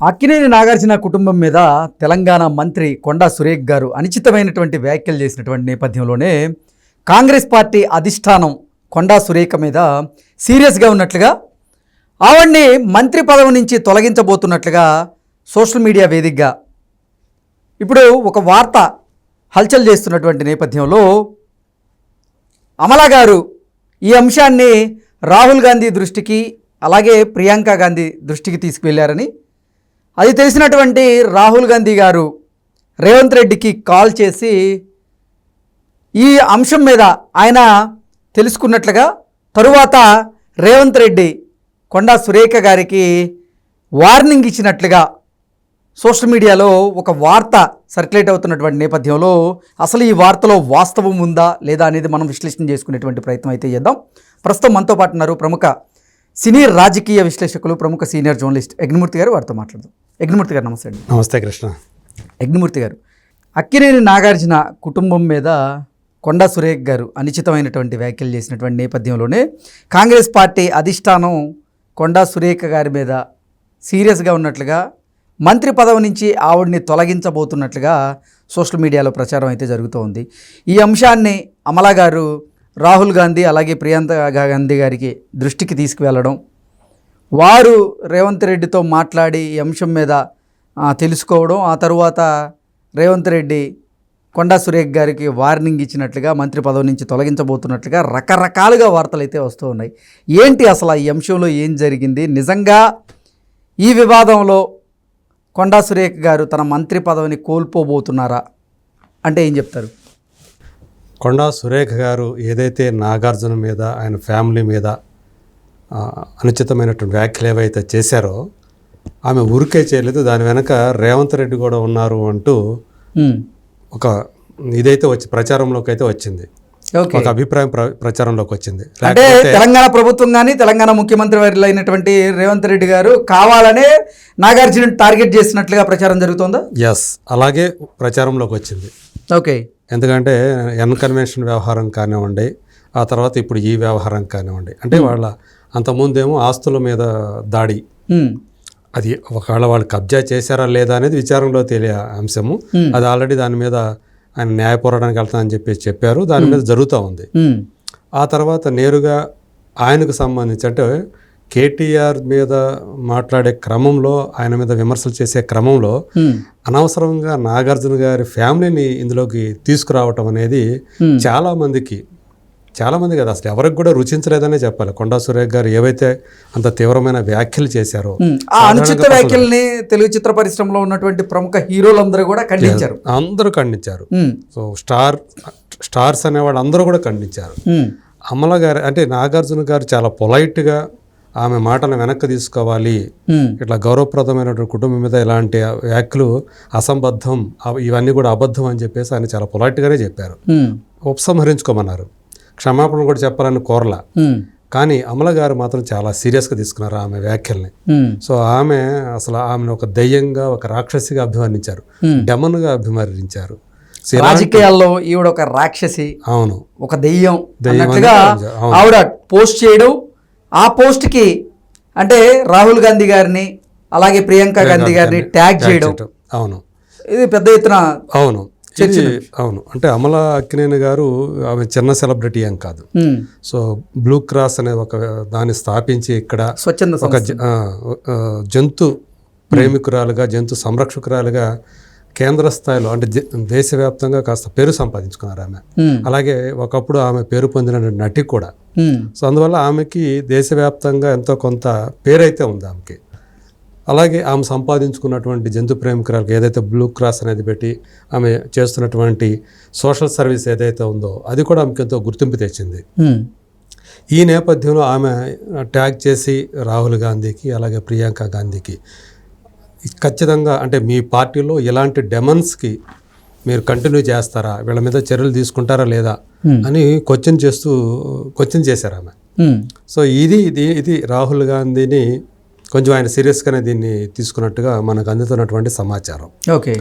అక్కినేని నాగార్జున కుటుంబం మీద తెలంగాణ మంత్రి కొండా సురేఖ్ గారు అనుచితమైనటువంటి వ్యాఖ్యలు చేసినటువంటి నేపథ్యంలోనే కాంగ్రెస్ పార్టీ అధిష్టానం కొండా సురేఖ మీద సీరియస్గా ఉన్నట్లుగా ఆవిడ్ని మంత్రి పదవి నుంచి తొలగించబోతున్నట్లుగా సోషల్ మీడియా వేదికగా ఇప్పుడు ఒక వార్త హల్చల్ చేస్తున్నటువంటి నేపథ్యంలో అమలా గారు ఈ అంశాన్ని రాహుల్ గాంధీ దృష్టికి అలాగే ప్రియాంక గాంధీ దృష్టికి తీసుకువెళ్ళారని అది తెలిసినటువంటి రాహుల్ గాంధీ గారు రేవంత్ రెడ్డికి కాల్ చేసి ఈ అంశం మీద ఆయన తెలుసుకున్నట్లుగా తరువాత రేవంత్ రెడ్డి కొండా సురేఖ గారికి వార్నింగ్ ఇచ్చినట్లుగా సోషల్ మీడియాలో ఒక వార్త సర్క్యులేట్ అవుతున్నటువంటి నేపథ్యంలో అసలు ఈ వార్తలో వాస్తవం ఉందా లేదా అనేది మనం విశ్లేషణ చేసుకునేటువంటి ప్రయత్నం అయితే చేద్దాం. ప్రస్తుతం మనతో పాటు ఉన్నారు ప్రముఖ సినీ రాజకీయ విశ్లేషకులు ప్రముఖ సీనియర్ జర్నలిస్ట్ యజ్ఞమూర్తి గారు వారితో మాట్లాడదాం. యజ్ఞమూర్తి గారు నమస్తే అండి. నమస్తే కృష్ణ. యజ్ఞమూర్తి గారు అక్కినేని నాగార్జున కుటుంబం మీద కొండా సురేఖ్ గారు అనుచితమైనటువంటి వ్యాఖ్యలు చేసినటువంటి నేపథ్యంలోనే కాంగ్రెస్ పార్టీ అధిష్టానం కొండా సురేఖ గారి మీద సీరియస్గా ఉన్నట్లుగా మంత్రి పదవి నుంచి ఆవిడ్ని తొలగించబోతున్నట్లుగా సోషల్ మీడియాలో ప్రచారం అయితే జరుగుతోంది. ఈ అంశాన్ని అమలా గారు రాహుల్ గాంధీ అలాగే ప్రియాంక గాంధీ గారికి దృష్టికి తీసుకువెళ్ళడం. వారు రేవంత్ రెడ్డితో మాట్లాడి ఈ అంశం మీద తెలుసుకోవడం. ఆ తరువాత రేవంత్ రెడ్డి కొండా సురేఖ్ గారికి వార్నింగ్ ఇచ్చినట్లుగా మంత్రి పదవి నుంచి తొలగించబోతున్నట్లుగా రకరకాలుగా వార్తలు అయితే వస్తూ ఉన్నాయి. ఏంటి అసలు ఈ అంశంలో ఏం జరిగింది? నిజంగా ఈ వివాదంలో కొండా సురేఖ్ గారు తన మంత్రి పదవిని కోల్పోబోతున్నారా? అంటే ఏం చెప్తారు? కొండా సురేఖ గారు ఏదైతే నాగార్జున మీద ఆయన ఫ్యామిలీ మీద అనుచితమైనటువంటి వ్యాఖ్యలు ఏవైతే చేశారో ఆమె ఊరికే చేయలేదు. దాని వెనక రేవంత్ రెడ్డి కూడా ఉన్నారు అంటూ ఒక ఇదైతే వచ్చి ప్రచారంలోకి అయితే వచ్చింది. ఓకే. ఒక అభిప్రాయం ప్ర- ప్రచారంలోకి వచ్చింది. అంటే తెలంగాణ ప్రభుత్వం కానీ తెలంగాణ ముఖ్యమంత్రి వారిలో అయినటువంటి రేవంత్ రెడ్డి గారు కావాలనే నాగార్జున టార్గెట్ చేసినట్లుగా ప్రచారం జరుగుతోందా? ఎస్ అలాగే ప్రచారంలోకి వచ్చింది. ఓకే. ఎందుకంటే ఎన్కన్వెన్షన్ వ్యవహారం కానివ్వండి ఆ తర్వాత ఇప్పుడు ఈ వ్యవహారం కానివ్వండి అంటే వాళ్ళ అంతకుముందేమో ఆస్తుల మీద దాడి. ఉమ్, అది ఒకవేళ వాళ్ళు కబ్జా చేశారా లేదా అనేది విచారంలో తెలియ అంశము. అది ఆల్రెడీ దాని మీద ఆయన న్యాయ పోరాటానికి వెళ్తానని చెప్పేసి చెప్పారు. దాని మీద జరుగుతూ ఉంది. ఆ తర్వాత నేరుగా ఆయనకు సంబంధించి అంటే కేటీఆర్ మీద మాట్లాడే క్రమంలో ఆయన మీద విమర్శలు చేసే క్రమంలో అనవసరంగా నాగార్జున గారి ఫ్యామిలీని ఇందులోకి తీసుకురావటం అనేది. చాలా మందికి చాలా మంది కదా అసలు ఎవరికి కూడా రుచించలేదనే చెప్పాలి. కొండా సురేఖ్ గారు ఏవైతే అంత తీవ్రమైన వ్యాఖ్యలు చేశారో. ఆ అనుచిత వ్యాఖ్యల్ని తెలుగు చిత్ర పరిశ్రమలో ఉన్నటువంటి ప్రముఖ హీరోలందరూ కూడా ఖండించారు. అందరూ ఖండించారు. సో స్టార్ స్టార్స్ అనేవాళ్ళు అందరూ కూడా ఖండించారు. అమల గారు అంటే నాగార్జున గారు చాలా పొలైట్గా ఆమె మాటను వెనక్కి తీసుకోవాలి. ఇట్లా గౌరవప్రదమైనటువంటి కుటుంబం మీద ఇలాంటి వ్యాఖ్యలు అసంబద్ధం ఇవన్నీ కూడా అబద్ధం అని చెప్పేసి ఆయన చాలా పొలైట్గానే చెప్పారు. ఉపసంహరించుకోమన్నారు. క్షమాపణ కూడా చెప్పాలని కోరలా. కానీ అమల గారు మాత్రం చాలా సీరియస్గా తీసుకున్నారు ఆమె వ్యాఖ్యల్ని. సో ఆమె అసలు ఆమెను ఒక దయ్యంగా ఒక రాక్షసిగా అభివర్ణించారు. Hmm. డెమన్గా ఇలా- రాజకీయాల్లో ఈవిడ ఒక రాక్షసి అవును. ఒక దెయ్యం. ఆవిడ పోస్ట్ చేయడం ఆ పోస్ట్కి అంటే రాహుల్ గాంధీ గారిని అలాగే ప్రియాంక గాంధీ గారిని ట్యాగ్ చేయడం. అవును. ఇది పెద్ద ఎత్తున అవును. అవును. అంటే అమల అక్కినేని గారు ఆమె చిన్న సెలబ్రిటీ ఏం కాదు. సో బ్లూ క్రాస్ అనే ఒక దాన్ని స్థాపించి ఇక్కడ స్వచ్ఛంద ఒక జంతు ప్రేమికురాలుగా జంతు సంరక్షకురాలుగా కేంద్ర స్థాయిలో అంటే దేశవ్యాప్తంగా కాస్త పేరు సంపాదించుకున్నారు ఆమె. అలాగే ఒకప్పుడు ఆమె పేరు పొందిన నటి కూడా. సో అందువల్ల ఆమెకి దేశవ్యాప్తంగా ఎంతో కొంత పేరైతే ఉంది ఆమెకి. అలాగే ఆమె సంపాదించుకున్నటువంటి జంతు ప్రేమికురాలకు ఏదైతే బ్లూ క్రాస్ అనేది పెట్టి ఆమె చేస్తున్నటువంటి సోషల్ సర్వీస్ ఏదైతే ఉందో అది కూడా ఆమెకి ఎంతో గుర్తింపు తెచ్చింది. ఈ నేపథ్యంలో ఆమె ట్యాగ్ చేసి రాహుల్ గాంధీకి అలాగే ప్రియాంక గాంధీకి ఖచ్చితంగా అంటే మీ పార్టీలో ఇలాంటి డెమన్స్కి మీరు కంటిన్యూ చేస్తారా? వీళ్ళ మీద చర్యలు తీసుకుంటారా లేదా? Hmm. అని క్వశ్చన్ చేస్తూ క్వశ్చన్ చేశారు ఆమె. సో ఇది ఇది ఇది రాహుల్ గాంధీని కొంచెం ఆయన సీరియస్గానే దీన్ని తీసుకున్నట్టుగా మనకు అందుతున్నటువంటి సమాచారం. ఓకే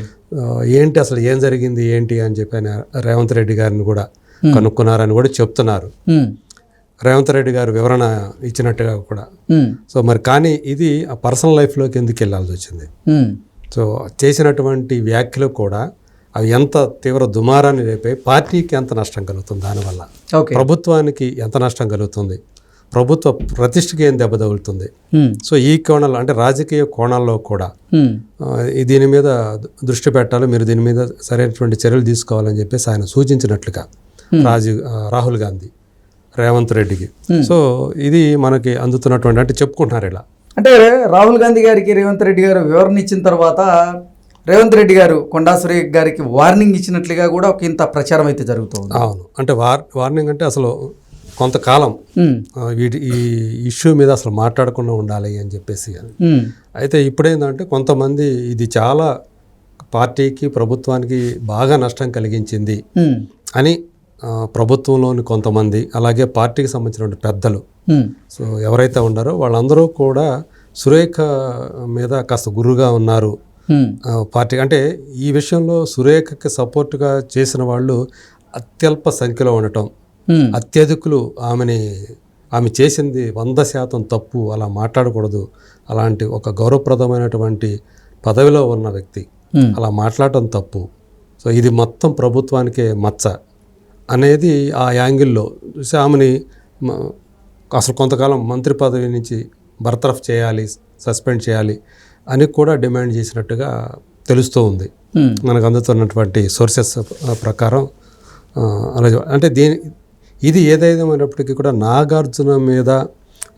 ఏంటి అసలు ఏం జరిగింది? ఏంటి అని చెప్పి ఆయన రేవంత్ రెడ్డి గారిని కూడా కనుక్కున్నారని కూడా చెప్తున్నారు. రేవంత్ రెడ్డి గారు వివరణ ఇచ్చినట్టుగా కూడా. సో మరి కానీ ఇది ఆ పర్సనల్ లైఫ్లోకి ఎందుకు వెళ్ళాల్సి వచ్చింది? సో చేసినటువంటి వ్యాఖ్యలు కూడా అవి ఎంత తీవ్ర దుమారాన్ని రేపే పార్టీకి ఎంత నష్టం కలుగుతుంది దానివల్ల? ప్రభుత్వానికి ఎంత నష్టం కలుగుతుంది? ప్రభుత్వ ప్రతిష్టకి ఏం దెబ్బ తగులుతుంది? సో ఈ కోణాల్లో అంటే రాజకీయ కోణాల్లో కూడా దీని మీద దృష్టి పెట్టాలి మీరు దీని మీద సరైనటువంటి చర్యలు తీసుకోవాలని చెప్పేసి ఆయన సూచించినట్లుగా రాజీవ్ రాహుల్ గాంధీ. రేవంత్ రెడ్డికి. సో ఇది మనకి అందుతున్నటువంటి అంటే చెప్పుకుంటున్నారు ఇలా. అంటే రాహుల్ గాంధీ గారికి రేవంత్ రెడ్డి గారు వివరణ ఇచ్చిన తర్వాత రేవంత్ రెడ్డి గారు కొండా సురేఖ్ గారికి వార్నింగ్ ఇచ్చినట్లుగా కూడా ఒక ఇంత ప్రచారం అయితే జరుగుతుంది. అవును. అంటే వార్ వార్నింగ్ అంటే అసలు కొంతకాలం వీటి ఈ ఇష్యూ మీద అసలు మాట్లాడకుండా ఉండాలి అని చెప్పేసి అయితే ఇప్పుడేంటంటే కొంతమంది ఇది చాలా పార్టీకి ప్రభుత్వానికి బాగా నష్టం కలిగించింది అని ప్రభుత్వంలోని కొంతమంది అలాగే పార్టీకి సంబంధించినటువంటి పెద్దలు. సో ఎవరైతే ఉన్నారో వాళ్ళందరూ కూడా సురేఖ మీద కాస్త గురుగా ఉన్నారు. పార్టీ అంటే ఈ విషయంలో సురేఖకి సపోర్ట్గా చేసిన వాళ్ళు అత్యల్ప సంఖ్యలో ఉండటం. అత్యధికులు ఆమెని ఆమె చేసింది వంద శాతం తప్పు అలా మాట్లాడకూడదు. అలాంటి ఒక గౌరవప్రదమైనటువంటి పదవిలో ఉన్న వ్యక్తి. అలా మాట్లాడటం తప్పు. సో ఇది మొత్తం ప్రభుత్వానికే మచ్చ. అనేది ఆ యాంగిల్లో చూసి ఆమెని అసలు కొంతకాలం మంత్రి పదవి నుంచి బర్తరఫ్ చేయాలి సస్పెండ్ చేయాలి అని కూడా డిమాండ్ చేసినట్టుగా తెలుస్తూ ఉంది. మనకు అందుతున్నటువంటి సోర్సెస్ ప్రకారం ఆ, అలా చెప్- అంటే దీని ఇది ఏదైనప్పటికీ కూడా నాగార్జున మీద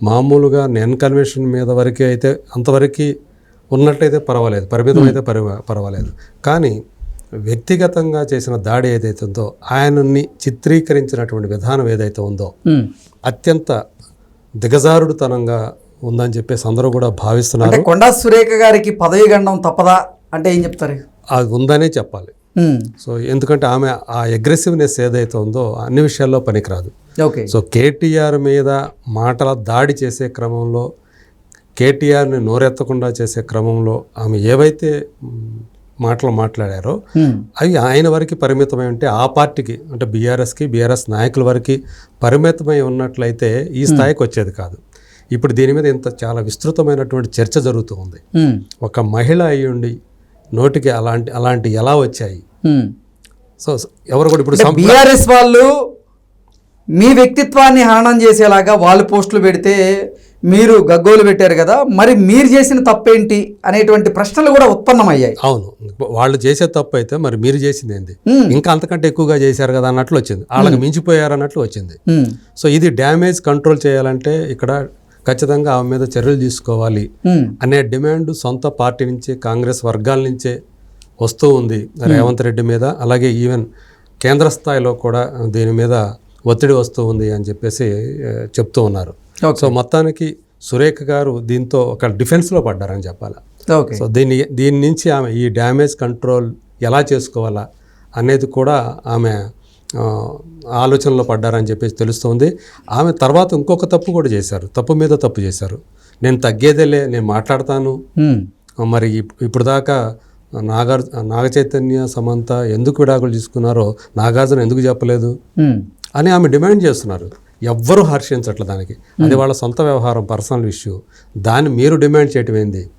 మామూలుగా నెన్ కన్వెన్షన్ మీద వరకే అయితే అంతవరకు ఉన్నట్లయితే పర్వాలేదు పరిమితం అయితే పరి పర్వాలేదు. కానీ వ్యక్తిగతంగా చేసిన దాడి ఏదైతే ఉందో ఆయనని చిత్రీకరించినటువంటి విధానం ఏదైతే ఉందో. అత్యంత దిగజారుడుతనంగా ఉందని చెప్పేసి అందరూ కూడా భావిస్తున్నారు. కొండా సురేఖ గారికి పదవి గండం తప్పదా? అంటే ఏం చెప్తారు? అది ఉందనే చెప్పాలి. సో ఎందుకంటే ఆమె ఆ అగ్రెసివ్నెస్ ఏదైతే ఉందో అన్ని విషయాల్లో పనికిరాదు. సో కేటీఆర్ మీద మాటల దాడి చేసే క్రమంలో కేటీఆర్ని నోరెత్తకుండా చేసే క్రమంలో ఆమె ఏవైతే మాటలు మాట్లాడారో అవి ఆయన వరకు పరిమితమై ఉంటే ఆ పార్టీకి అంటే బీఆర్ఎస్కి బీఆర్ఎస్ నాయకుల వరకు పరిమితమై ఉన్నట్లయితే ఈ స్థాయికి వచ్చేది కాదు. ఇప్పుడు దీని మీద ఇంత చాలా విస్తృతమైనటువంటి చర్చ జరుగుతూ ఉంది. ఒక మహిళ అయ్యుండి నోటికి అలాంటి అలాంటి ఎలా వచ్చాయి. సో ఎవరు కూడా ఇప్పుడు బీఆర్ఎస్ వాళ్ళు మీ వ్యక్తిత్వాన్ని హననం చేసేలాగా వాళ్ళు పోస్టులు పెడితే మీరు గగ్గోలు పెట్టారు కదా మరి మీరు చేసిన తప్పేంటి అనేటువంటి ప్రశ్నలు కూడా ఉత్పన్నమయ్యాయి. అవును. వాళ్ళు చేసే తప్పు అయితే మరి మీరు చేసింది ఏంది? ఇంకా అంతకంటే ఎక్కువగా చేశారు కదా అన్నట్లు వచ్చింది. వాళ్ళకి మించిపోయారు అన్నట్లు వచ్చింది. సో ఇది డ్యామేజ్ కంట్రోల్ చేయాలంటే ఇక్కడ ఖచ్చితంగా ఆమె మీద చర్యలు తీసుకోవాలి అనే డిమాండ్ సొంత పార్టీ నుంచే కాంగ్రెస్ వర్గాల నుంచే వస్తూ ఉంది రేవంత్ రెడ్డి మీద. అలాగే ఈవెన్ కేంద్ర స్థాయిలో కూడా దీని మీద ఒత్తిడి వస్తూ ఉంది అని చెప్పేసి చెప్తూ ఉన్నారు. సో మొత్తానికి సురేఖ గారు దీంతో ఒక డిఫెన్స్లో పడ్డారని చెప్పాలి? ఓకే. సో దీన్ని దీని నుంచి ఆమె ఈ డ్యామేజ్ కంట్రోల్ ఎలా చేసుకోవాలా అనేది కూడా ఆమె ఆలోచనలో పడ్డారని చెప్పేసి తెలుస్తుంది. ఆమె తర్వాత ఇంకొక తప్పు కూడా చేశారు. తప్పు మీద తప్పు చేశారు. నేను తగ్గేదేలే నేను మాట్లాడతాను. మరి ఇప్- ఇప్పుడు దాకా నాగార్ నాగ చైతన్య సమంత ఎందుకు విడాకులు తీసుకున్నారో నాగార్జున ఎందుకు చెప్పలేదు? అని ఆమె డిమాండ్ చేస్తున్నారు. ఎవ్వరూ హర్షించట్ల దానికి. అది వాళ్ళ సొంత వ్యవహారం పర్సనల్ ఇష్యూ. దాన్ని మీరు డిమాండ్ చేయటం ఏంది?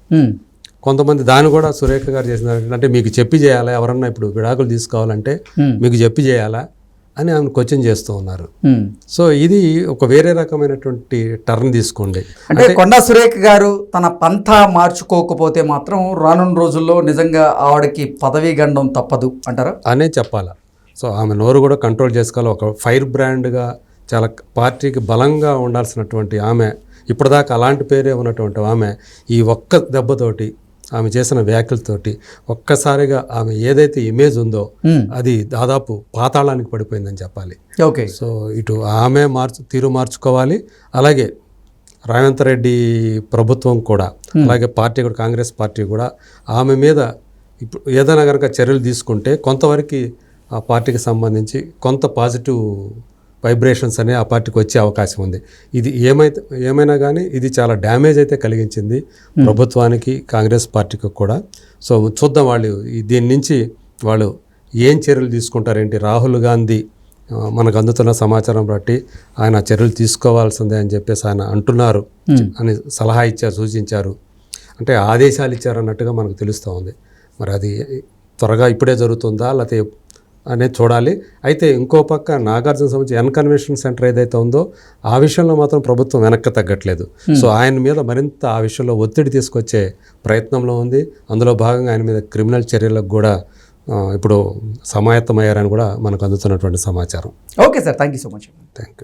కొంతమంది దాన్ని కూడా సురేఖ గారు చేసినారు అంటే మీకు చెప్పి చేయాలా? ఎవరన్నా ఇప్పుడు విడాకులు తీసుకోవాలంటే మీకు చెప్పి చేయాలా? అని ఆమె క్వశ్చన్ చేస్తూ ఉన్నారు. సో ఇది ఒక వేరే రకమైనటువంటి టర్న్ తీసుకోండి. అంటే కొండా సురేఖ్ గారు తన పంథా మార్చుకోకపోతే మాత్రం రానున్న రోజుల్లో నిజంగా ఆవిడకి పదవీ గండం తప్పదు అంటారా? అనే చెప్పాలా? సో ఆమె నోరు కూడా కంట్రోల్ చేసుకోవాలి. ఒక ఫైర్ బ్రాండ్గా చాలా పార్టీకి బలంగా ఉండాల్సినటువంటి ఆమె ఇప్పటిదాకా అలాంటి పేరే ఉన్నటువంటి ఆమె ఈ ఒక్క దెబ్బతోటి ఆమె చేసిన వ్యాఖ్యలతోటి ఒక్కసారిగా ఆమె ఏదైతే ఇమేజ్ ఉందో ఉమ్, అది దాదాపు పాతాళానికి పడిపోయిందని చెప్పాలి. ఓకే సో ఇటు ఆమె మార్చు తీరు మార్చుకోవాలి. అలాగే రేవంత్ రెడ్డి ప్రభుత్వం కూడా అలాగే పార్టీ కూడా కాంగ్రెస్ పార్టీ కూడా ఆమె మీద ఇప్పుడు ఏదైనా కనుక చర్యలు తీసుకుంటే కొంతవరకు ఆ పార్టీకి సంబంధించి కొంత పాజిటివ్ వైబ్రేషన్స్ అనే ఆ పార్టీకి వచ్చే అవకాశం ఉంది. ఇది ఏమైతే ఏమైనా కానీ ఇది చాలా డ్యామేజ్ అయితే కలిగించింది ప్రభుత్వానికి కాంగ్రెస్ పార్టీకి కూడా. సో చూద్దాం వాళ్ళు దీని నుంచి వాళ్ళు ఏం చర్యలు తీసుకుంటారేంటి? రాహుల్ గాంధీ మనకు అందుతున్న సమాచారం బట్టి ఆయన చర్యలు తీసుకోవాల్సిందే అని చెప్పేసి ఆయన అంటున్నారు అని సలహా ఇచ్చారు సూచించారు. అంటే ఆదేశాలు ఇచ్చారు అన్నట్టుగా మనకు తెలుస్తూ ఉంది. మరి అది త్వరగా ఇప్పుడే జరుగుతుందా? లేకపోతే అనేది చూడాలి. అయితే ఇంకో పక్క నాగార్జున సంబంధించి ఎన్కన్వెన్షన్ సెంటర్ ఏదైతే ఉందో ఆ విషయంలో మాత్రం ప్రభుత్వం వెనక్కి తగ్గట్లేదు. సో ఆయన మీద మరింత ఆ విషయంలో ఒత్తిడి తీసుకొచ్చే ప్రయత్నంలో ఉంది. అందులో భాగంగా ఆయన మీద క్రిమినల్ చర్యలకు కూడా ఇప్పుడు సమాయత్తమయ్యారని కూడా మనకు అందుతున్నటువంటి సమాచారం. Okay sir. Thank you so much. Thank you